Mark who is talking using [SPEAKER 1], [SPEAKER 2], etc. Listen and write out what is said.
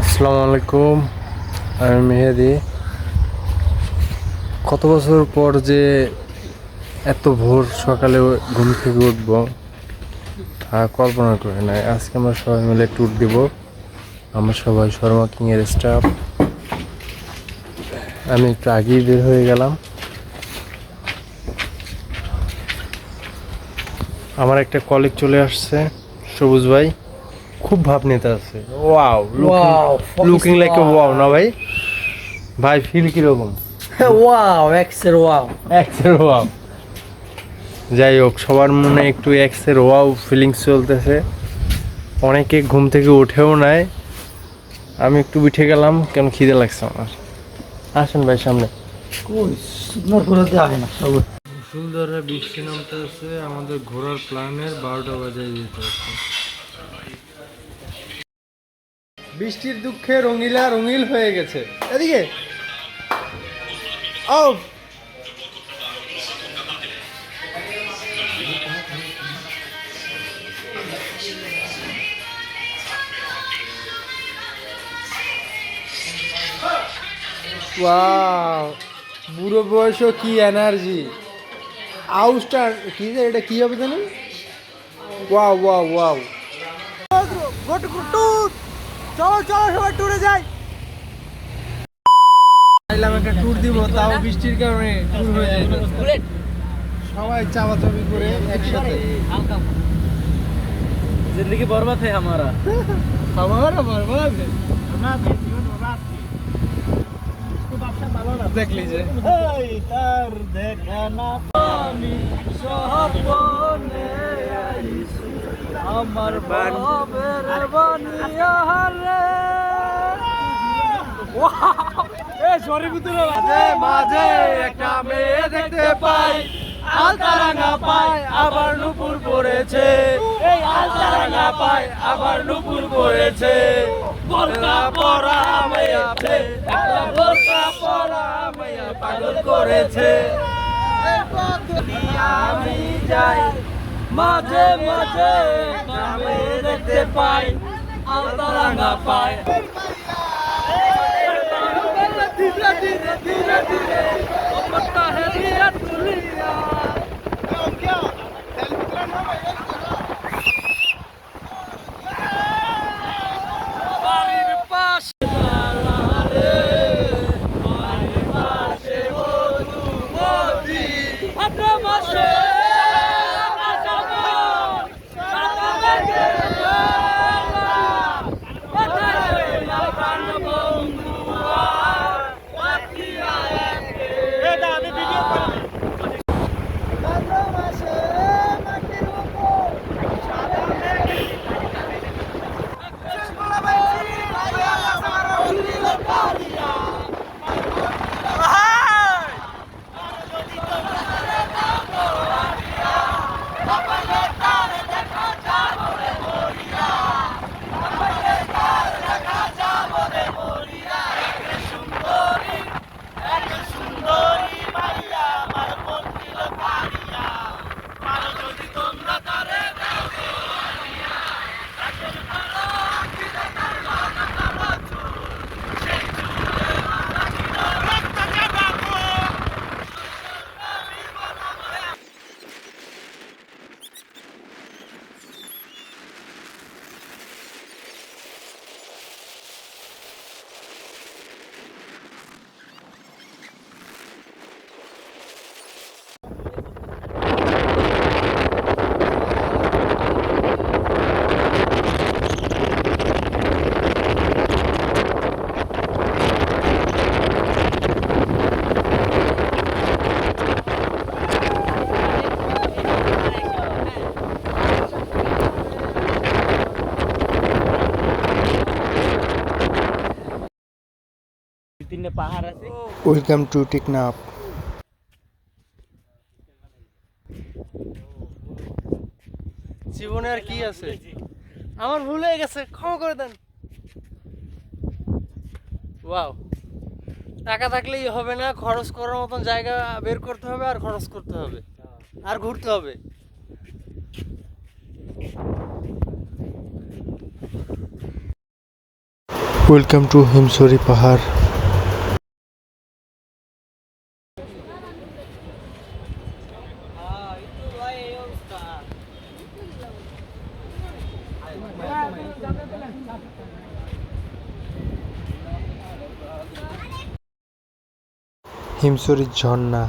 [SPEAKER 1] আসসালামু আলাইকুম আমি মেহেদি। কত বছর পর যে এত ভোর সকালে ঘুম থেকে উঠব কল্পনা করে নাই। আজকে আমরা সবাই মিলে ট্যুর দিব। আমরা সবাই শর্মা কিংয়ের স্টাফ আমি একটু আগেই বের হয়ে গেলাম। আমার একটা কলিগ চলে আসছে, সবুজ ভাই। খুব ভাব নিতে আছে। Wow
[SPEAKER 2] Wow,
[SPEAKER 1] looking like
[SPEAKER 2] wow.
[SPEAKER 1] Wow না ভাই? ভাই ফিল কীরকম?
[SPEAKER 2] ওয়াও এক্সের ওয়াও
[SPEAKER 1] এক্সের ওয়াও যাই হোক সবার মনে একটু এক্সের ওয়াও ফিলিংস চলতেছে। অনেকে ঘুম থেকে উঠেও নেয় আমি একটু উঠে গেলাম কেন খিদে লাগছে আমার। আসেন ভাই সামনে। সুন্দর বৃষ্টি নামতে আছে আমাদের ঘোরার প্ল্যানের বারোটা বাজায় যেতে আছে বৃষ্টির দুঃখে রঙিলা রঙিল হয়ে গেছে। এদিকে। ও ওয়াও, বুড়ো বয়সও কি এনার্জি। আউস্টার, কি এটা কি হবে জানেন ওয়াও ওয়াও ওয়াও। চলো চলো সবাই ট্যুরে যাই চাইলাম একটা ট্যুর দিব তাও বৃষ্টির কারণে ট্যুর হয়ে যায় সবাই চাপাচাপি করে একসাথে
[SPEAKER 2] जिंदगी बर्बाद है हमारा
[SPEAKER 1] আমার বরবাদ দেখলি যে
[SPEAKER 2] তার দেখা না পানি সপনে আইসু আমার বাবের বানিয়া রে
[SPEAKER 1] এ বুতুরে মাঝে মাঝে একটা মেয়ে দেখতে পাই আলতারাঙ্গা পাই আবার নুপুর পড়েছে। এই আলতারাঙ্গা পাই আবার নুপুর পড়েছে। বোরকা পরা মাইয়াছে একটা বোরকা পরা মাইয়া পাগল করেছে। আমি যাই মাঝে মাঝে গ্রামে দেখতে পাই আলতারাঙ্গা পাই ধীরে ধীরে ধীরে ধীরে
[SPEAKER 2] তিনটে পাহাড় আছে।
[SPEAKER 1] ওয়েলকাম টু টেকনাফ জীবনে আর কি আছে? আমার ভুল হয়ে গেছে ক্ষমা করে দেন। ওয়াও টাকা থাকলেই হবে না খরচ করার মতন জায়গা বের করতে হবে আর খরচ করতে হবে। আর ঘুরতে হবে। ওয়েলকাম টু হিমসরি পাহাড় হিমসরির ঝর্ণা।